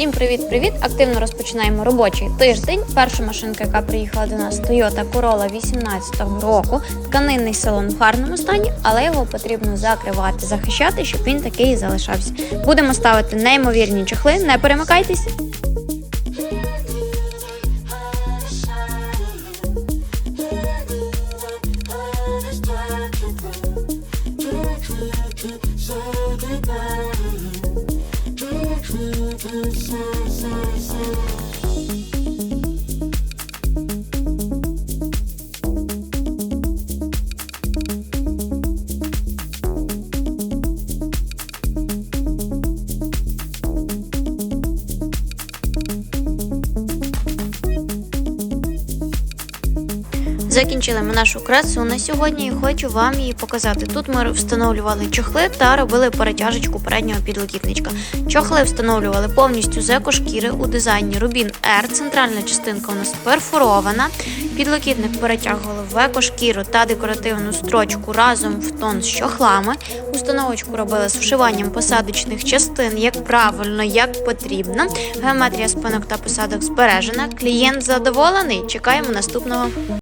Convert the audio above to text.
Всім привіт-привіт! Активно розпочинаємо робочий тиждень. Перша машинка, яка приїхала до нас, Toyota Corolla 18-го року. Тканинний салон в гарному стані, але його потрібно закривати, захищати, щоб він такий і залишався. Будемо ставити неймовірні чехли. Не перемикайтесь. so, so, so. Закінчили ми нашу красу на сьогодні і хочу вам її показати. Тут ми встановлювали чохли та робили перетяжечку переднього підлокітничка. Чохли встановлювали повністю з екошкіри у дизайні Rubin R. Центральна частинка у нас перфорована. Підлокітник перетягували в екошкіру та декоративну строчку разом в тон з чохлами. Установочку робили з вшиванням посадочних частин, як правильно, як потрібно. Геометрія спинок та посадок збережена. Клієнт задоволений. Чекаємо наступного.